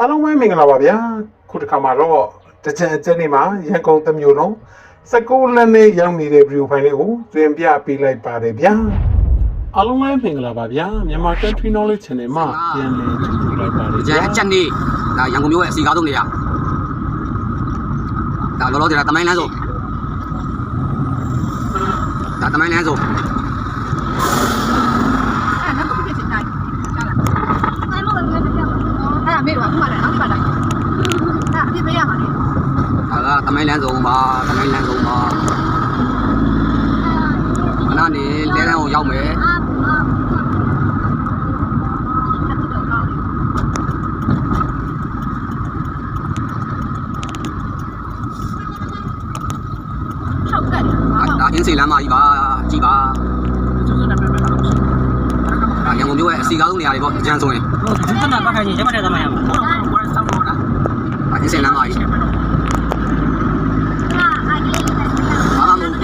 အားလုံးပဲမင်္ဂလာပါဗျာခုတစ်ခါမှာတော့တကြံအကျဉ်းနေမှာရန်ကုန်တစ်မျိုးလုံး16လက်နဲ့ရောက်နေတဲ့ view file လေးကိုသွင်းပြပေးလိုက်ပါတယ်ဗျာအားလုံးပဲမင်္ဂလာပါဗျာမြန်မာ country knowledge channel မှာပြန်လည်ကြည့်လိုက်ပါတယ်ကြံအချက်နေဒါရန်ကုန်မြို့ရဲ့အစီကားဆုံးနေရဒါလောလောဆယ်ဒါတမိုင်းလမ်းဆုံးဒါတမိုင်းလမ်းဆုံး အဲ့နောက်တစ်ခုဖြစ်ချင်တိုင်းဟုတ်လားအဲ့လိုလည်းလည်းပြောအဲ့ဒါမေးပါခုမှလည်းနောက်မှတိုင်းအဲ့အပြစ်ပေးရမှာလေ ဒါကတမိုင်းလမ်းဆုံးပါတမိုင်းလမ်းဆုံးပါခဏနေလဲလမ်းကိုရောက်မယ်ဒါအင်းစိန်လမ်းမကြီးပါကြည်ပါဒါရ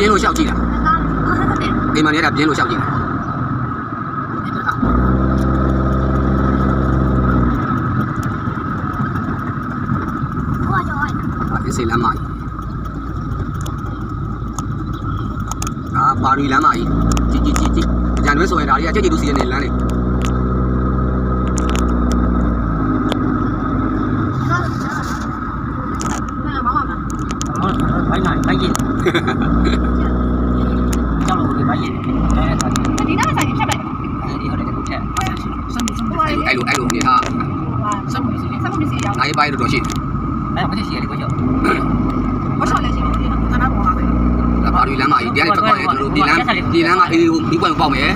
ပြင်းလို့ရှောက်ကြည့်တာဒီမှာနေတာပြင်းလို့ရှောက်ကြည့်တာအင်းစိန်လမ်းမကြီးဒါပါရီလမ်းမကြီးကြည့်ကြည့်ကြည့်ကြည့်ကြံတွဲဆိုရင်ဒါတွေကကြည့်ကြည့်လူစီရနေလမ်းလေး မိုက်ကြီးကြောက်လို့ဒီမိုက်ကြီးအဲဒါဒီနားဆိုင်ဖြတ်လိုက်ဒီဟုတ်တယ်ခုထက်ဆက်မှုဆက်မှုအဲ့လိုအဲ့လိုနေဟာဆက်မှုစီဆက်မှုစီရောက်နိုင်ပိုင်းတော့ရှိအဲ့မသိရှိရလေကိုကျော်ဘာဆောင်လဲရှိလို့ဒီကနာပေါ်ပါပဲဒါပါဒီလမ်းမကြီးတရားတွေထွက်သွားတယ်တို့ဒီလမ်းဒီလမ်းမအေးကိုမိပွင့်ပေါက်မယ်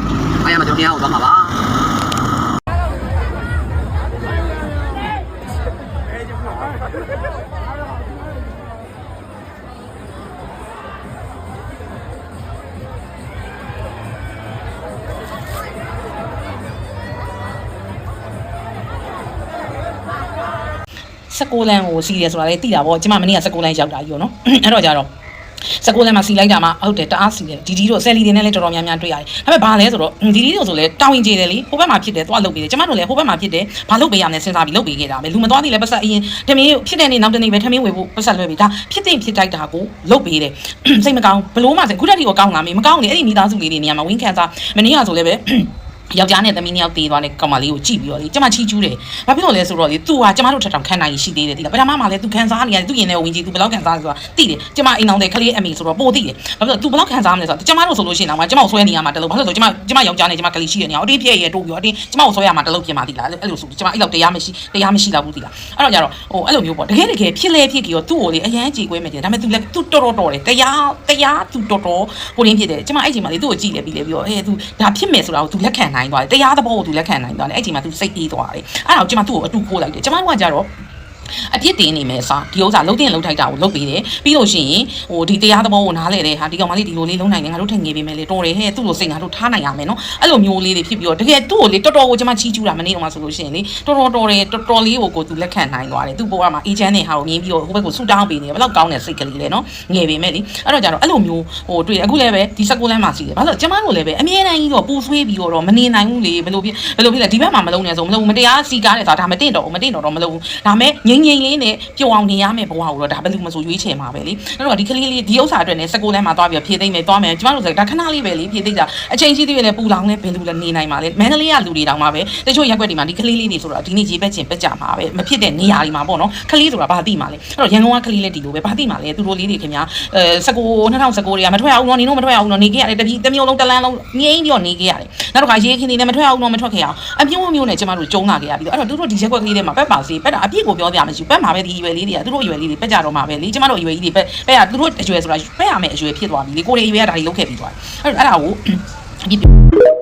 အဲ့ရမှာကျွန်တော်တရားကိုသွားမှာပါ 16လမ်းကိုစီးတယ်ဆိုတာလေသိတာပေါ့ကျမမနေ့က16လမ်းရောက်တာကြီးရောနော်အဲ့တော့ကြတော့16လမ်းမှာစီလိုက်တာမှဟုတ်တယ်တအားစီတယ်ဒီဒီတို့ဆယ်လီတွေနဲ့လည်းတော်တော်များများတွေ့ရတယ်ဒါပေမဲ့ဘာလဲဆိုတော့ဒီဒီတို့ဆိုလဲတောင်းရင်ကျေတယ်လေဟိုဘက်မှာဖြစ်တယ်သွားလုပ်ပေးတယ်ကျမတို့လည်းဟိုဘက်မှာဖြစ်တယ်ဘာလုပ်ပေးရမလဲစဉ်းစားပြီးလုပ်ပေးခဲ့တာပဲလူမသွားသေးလဲပတ်ဆက်အရင်တမင်းဖြစ်တဲ့နေ့နောက်တနေ့ပဲထမင်းဝေဖို့ပတ်ဆက်လွှဲပြီးဒါဖြစ်တဲ့ဖြစ်တိုက်တာကိုလုပ်ပေးတယ်စိတ်မကောင်းဘလို့မှခုတက်ဒီကိုကောင်းလာမေးမကောင်းလေအဲ့ဒီမိသားစုလေးတွေနေရာမှာဝင်းခံစားမနေ့ကဆိုလည်းပဲ ယောက်ျားနဲ့သမီးနှစ်ယောက်တေးသွားတဲ့ကောင်မလေးကိုကြည့်ပြီးတော့လေကျမချီးကျူးတယ်။ဘာဖြစ်လို့လဲဆိုတော့လေ तू ဟာကျမတို့ထက်တောင်ခံနိုင်ရရှိသေးတယ်တိလား။ပထမမှာလေ तू ခံစားနေရတယ် तू ရင်ထဲဝင်ကြည့် तू ဘယ်လောက်ခံစားလဲဆိုတာသိတယ်။ကျမအိမ်အောင်တဲ့ကလေးအမေဆိုတော့ပိုသိတယ်။ဘာဖြစ်လို့ तू ဘယ်လောက်ခံစားမလဲဆိုတော့ကျမတို့ဆိုလို့ရှိရင်တော့ကျမကိုဆွဲနေရမှာတလို့ဘာလို့လဲဆိုတော့ကျမကျမယောက်ျားနဲ့ကျမကလေးရှိတဲ့နေရာအတင်းပြည့်ရဲတိုးပြီးတော့အတင်းကျမကိုဆွဲရမှာတလို့ပြင်ပါတိလား။အဲ့လိုဆိုကျမအဲ့လောက်တရားမရှိတရားမရှိတော့ဘူးတိလား။အဲ့တော့ကြတော့ဟိုအဲ့လိုမျိုးပေါ့တကယ်တကယ်ဖြစ်လဲဖြစ်ကြရောသူ့ကိုလေအရန်ကြည်ကွဲမယ်တင်ဒါပေမဲ့ तू လည်း तू တော်တော်တော်တယ်တရားတရား तू တော်တော်ဟိုရင်းဖြစ်တယ်ကျမအဲ့ချိန်မှာလေသူ့ကိုကြည့်လေပြီးလေပြီးတော့အဲ तू ဒါဖြစ်မယ်ဆိုတာကို तू လက်ခံနိုင် င်သွားတယ်တရားသဘောကို तू လက်ခံနိုင်သွားတယ်အဲ့ချိန်မှာ तू စိတ်အေးသွားတယ်အဲ့ဒါကိုကျမသူ့ကိုအတူခိုးလိုက်တယ်ကျမတို့ကကြတော့ အပြစ်တင်နေမယ်စာဒီဥစ္စာလုံးတင်လုံးထိုက်တာကိုလုပ်ပေးတယ်ပြီးလို့ရှိရင်ဟိုဒီတရားသဘောကိုနားလဲတဲ့ဟာဒီကောင်မလေးဒီလိုလေးလုံးနိုင်တယ်ငါတို့ထင်ငယ်ပေးမယ်လေတော်တယ်ဟဲ့သူ့လိုစိတ်ငါတို့ထားနိုင်ရမယ်နော်အဲ့လိုမျိုးလေးတွေဖြစ်ပြီးတော့တကယ်သူ့ကိုလေတော်တော်ကိုကျမချီးကျူးတာမနေ့ကမှဆိုလို့ရှိရင်လေတော်တော်တော်တယ်တော်တော်လေးကိုကိုသူလက်ခံနိုင်သွားတယ်သူ့ဘဝမှာအေဂျင့်နဲ့ဟာကိုမြင်ပြီးတော့ဟိုဘက်ကိုဆူတောင်းပေးနေတယ်ဘယ်လောက်ကောင်းတဲ့စိတ်ကလေးလဲနော်ငယ်ပေမဲ့လေအဲ့တော့ကြတော့အဲ့လိုမျိုးဟိုတွေ့တယ်အခုလည်းပဲဒီ16လမ်းမှာစီတယ်ဘာလို့ကျမတို့လည်းပဲအမြဲတမ်းကြီးတော့ပူဆွေးပြီးတော့မနေနိုင်ဘူးလေဘယ်လိုဖြစ်ဘယ်လိုဖြစ်လဲဒီဘက်မှာမလုံးနဲ့ဆိုမလုံးမတရားစီကားတယ်ဆိုတာဒါမတင်တော့ဘူးမတင်တော့တော့မလုံးဘူးဒါမဲ့ငိမ့်ငိမ့်လေးနဲ့ပျော်အောင်နေရမယ်ဘဝကိုတော့ဒါဘယ်လိုမှဆိုရွေးချယ်မှာပဲလေအဲ့တော့ဒီကလေးလေးဒီဥစ္စာအတွက်နဲ့16လမ်းမှာသွားပြီးဖြည့်သိမ့်မယ်သွားမယ်ကျမတို့ဆိုဒါခဏလေးပဲလေဖြည့်သိမ့်တာအချိန်ရှိသေးတယ်လေပူလောင်လဲဘယ်လိုလဲနေနိုင်မှာလဲမန္တလေးကလူတွေတောင်မှပဲတချို့ရက်ွက်တွေမှာဒီကလေးလေးတွေဆိုတော့ဒီနေ့ရေပက်ချင်ပက်ကြမှာပဲမဖြစ်တဲ့နေရာတွေမှာပေါ့နော်ကလေးဆိုတာဘာသိမှာလဲအဲ့တော့ရန်ကုန်ကကလေးလေးဒီလိုပဲဘာသိမှာလဲသူတို့လေးတွေခင်ဗျာအဲ19 2019တွေကမထွက်အောင်တော့နေတော့မထွက်အောင်တော့နေခဲ့ရတယ်တပြည်တစ်မျိုးလုံးတစ်လမ်းလုံးငိမ့်ပြီးတော့နေခဲ့ရတယ်နောက်တစ်ခါရေးခင်းနေနဲ့မထွက်အောင်တော့မထွက်ခဲ့အောင်အမျိုးမျိုးနဲ့ကျမတို့ကျုံလာခဲ့ရပြီးတော့အဲ့တော့သူတို့ဒီရက်ွက်ကလေးတွေမှာပက်ပါစေပက်တာအပြည့်ကိုပြောပြရမရှိဘူးပက်မှာပဲဒီအရွယ်လေးတွေကသူတို့အရွယ်လေးတွေပက်ကြတော့မှာပဲလေကျမတို့အရွယ်ကြီးတွေပက်ပက်ရသူတို့အရွယ်ဆိုတာပက်ရမယ်အရွယ်ဖြစ်သွားပြီလေကိုယ်တွေအရွယ်ကဒါတွေလုတ်ခဲ့ပြီးသွားတယ်အဲ့တော့အဲ့ဒါကိုအပြည့်